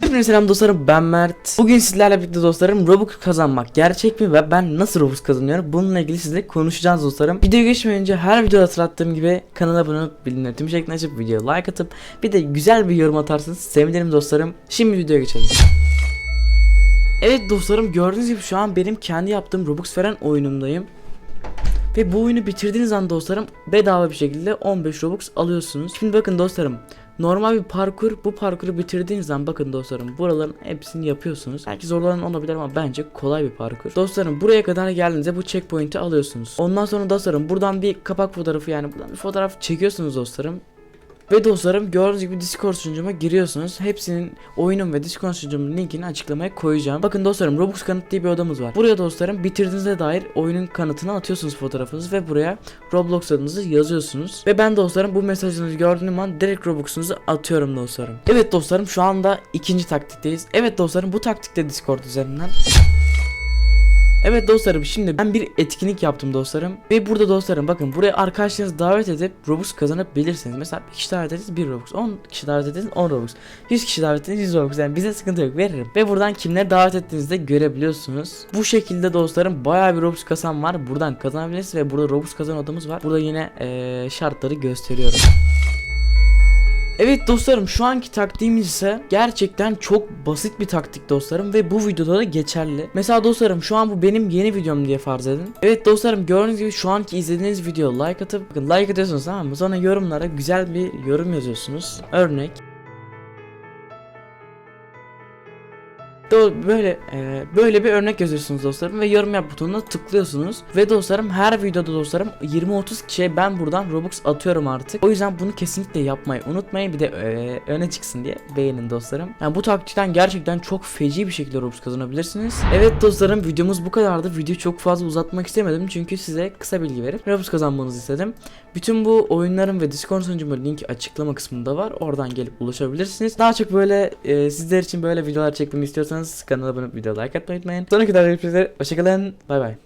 Hepinize selam dostlarım ben Mert. Bugün sizlerle birlikte dostlarım Robux kazanmak gerçek mi ve ben nasıl Robux kazanıyorum bununla ilgili sizle konuşacağız dostlarım. Videoya geçmeden önce her videoda hatırlattığım gibi kanala abone olup bildirimleri tüm şeklinde açıp videoya like atıp bir de güzel bir yorum atarsanız sevinirim dostlarım. Şimdi videoya geçelim. Evet dostlarım gördüğünüz gibi şu an benim kendi yaptığım Robux veren oyunumdayım. Ve bu oyunu bitirdiğiniz an dostlarım bedava bir şekilde 15 Robux alıyorsunuz. Şimdi bakın dostlarım Normal bir parkur bu parkuru bitirdiğiniz zaman bakın dostlarım buraların hepsini yapıyorsunuz. Belki zorlanan olabilir ama bence kolay bir parkur. Dostlarım buraya kadar geldiğinizde bu checkpoint'i alıyorsunuz. Ondan sonra dostlarım buradan bir kapak fotoğrafı yani buradan bir fotoğraf çekiyorsunuz dostlarım. Ve dostlarım gördüğünüz gibi Discord sunucuma giriyorsunuz. Hepsinin oyunun ve Discord sunucumun linkini açıklamaya koyacağım. Bakın dostlarım Robux kanıt diye bir odamız var. Buraya dostlarım bitirdiğinize dair oyunun kanıtını atıyorsunuz fotoğrafınızı ve buraya Roblox adınızı yazıyorsunuz. Ve ben dostlarım bu mesajınızı gördüğüm an direkt Robux'unuzu atıyorum dostlarım. Evet dostlarım şu anda ikinci taktikteyiz. Evet dostlarım bu taktikte Discord üzerinden Evet dostlarım şimdi ben bir etkinlik yaptım dostlarım ve burada dostlarım bakın buraya arkadaşlarınızı davet edip Robux kazanabilirsiniz. Mesela bir kişi davet ediniz 1 Robux, 10 kişi davet ediniz 10 Robux, 100 kişi davet ediniz 100 Robux yani bize sıkıntı yok veririm. Ve buradan kimleri davet ettiğinizde görebiliyorsunuz. Bu şekilde dostlarım bayağı bir Robux kazan var. Buradan kazanabilirsiniz ve burada Robux kazan odamız var. Burada yine eee, şartları gösteriyorum. Evet dostlarım şu anki taktiğimiz ise gerçekten çok basit bir taktik dostlarım ve bu videoda da geçerli. Mesela dostlarım şu an bu benim yeni videom diye farz edin. Evet dostlarım gördüğünüz gibi şu anki izlediğiniz video like atıp bakın like atıyorsunuz tamam mı? Sonra yorumlara güzel bir yorum yazıyorsunuz. Örnek böyle e, böyle bir örnek yazıyorsunuz dostlarım ve yorum yap butonuna tıklıyorsunuz ve dostlarım her videoda dostlarım 20-30 kişiye ben buradan Robux atıyorum artık. O yüzden bunu kesinlikle yapmayı unutmayın bir de e, öne çıksın diye beğenin dostlarım. Yani bu taktikten gerçekten çok feci bir şekilde Robux kazanabilirsiniz. Evet dostlarım videomuz bu kadardı. Videoyu çok fazla uzatmak istemedim çünkü size kısa bilgi verip Robux kazanmanızı istedim. Bütün bu oyunların ve Discord sunucumun linki açıklama kısmında var. Oradan gelip ulaşabilirsiniz. Daha çok böyle e, sizler için böyle videolar çekmemi istiyorsanız kanala abone olup video like atmayı unutmayın. Sonraki videoda görüşmek üzere. Hoşçakalın. Bay bay.